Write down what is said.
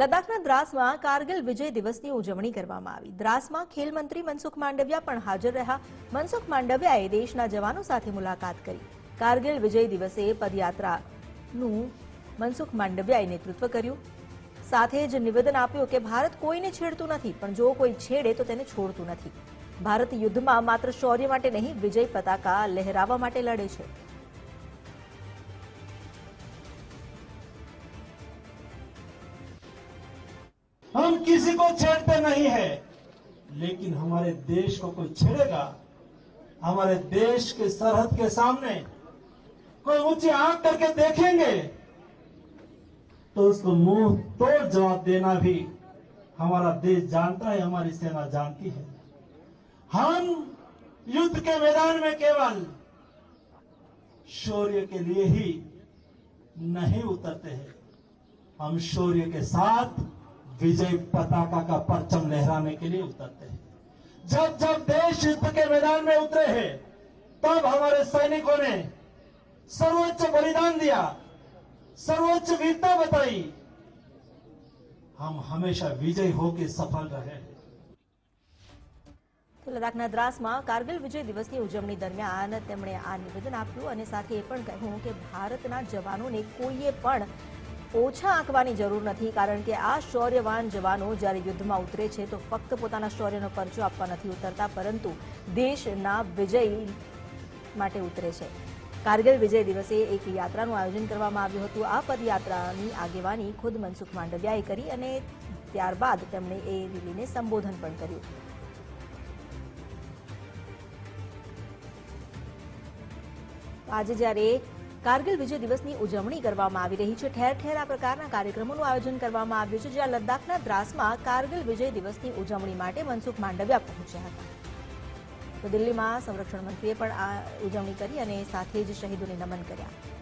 લદ્દાખના દ્રાસમાં કારગિલ વિજય દિવસની ઉજવણી કરવામાં આવી. દ્રાસમાં ખેલ મંત્રી મનસુખ માંડવિયા પણ હાજર રહ્યા. મનસુખ માંડવિયાએ દેશના જવાનો સાથે મુલાકાત કરી. કારગિલ વિજય દિવસે પદયાત્રાનું મનસુખ માંડવિયાએ નેતૃત્વ કર્યું. સાથે જ નિવેદન આપ્યું કે ભારત કોઈને છેડતું નથી, પણ જો કોઈ છેડે તો તેને છોડતું નથી. ભારત યુદ્ધમાં માત્ર શૌર્ય માટે નહીં, વિજય પતાકા લહેરાવવા માટે લડે છે. हम किसी को छेड़ते नहीं है। लेकिन हमारे देश को कोई छेड़ेगा? हमारे देश के सरहद के सामने कोई ऊँची आँख करके देखेंगे? तो उसको मुँह तोड़ जवाब देना भी हमारा देश जानता है, हमारी सेना जानती है। हम युद्ध के मैदान में केवल शौर्य के लिए ही नहीं उतरते हैं। हम शौर्य के साथ विजय पताका का परचम लहराने के लिए उतरते हैं जब जब देश युद्ध के मैदान में उतरे हैं तब हमारे सैनिकों ने सर्वोच्च बलिदान दिया सर्वोच्च वीरता बताई हम हमेशा विजय होकर सफल रहे हैं તો લદ્દાખના દ્રાસમાં કારગિલ વિજય દિવસની ઉજવણી દરમિયાન તેમણે આ નિવેદન આપ્યું અને સાથે એ પણ કહ્યું કે ભારતના જવાનોને કોઈએ પણ ઓછા આંકવાની જરૂર નથી, કારણ કે આ શૌર્યવાન જવાનો જ્યારે યુદ્ધમાં ઉતરે છે તો ફક્ત પોતાના શૌર્યનો પરચો આપવા નથી ઉતરતા, પરંતુ દેશના વિજય માટે ઉતરે છે. કારગિલ વિજય દિવસે એક યાત્રાનું આયોજન કરવામાં આવ્યું હતું. આ પદયાત્રાની આગેવાની ખુદ મનસુખ માંડવિયાએ કરી અને ત્યારબાદ તેમણે એ રેલીને સંબોધન પણ કર્યું. આજે જ્યારે કારગિલ વિજય દિવસની ઉજવણી કરવામાં આવી રહી છે. ઠેર ઠેર આ પ્રકારના કાર્યક્રમોનું આયોજન કરવામાં આવ્યું છે, જ્યાં લદ્દાખના દ્રાસમાં કારગિલ વિજય દિવસની ઉજવણી માટે મનસુખ માંડવિયા પહોંચ્યા હતા. તો દિલ્હીમાં સંરક્ષણ મંત્રીએ પણ આ ઉજવણી કરી અને સાથે જ શહીદોને નમન કર્યા.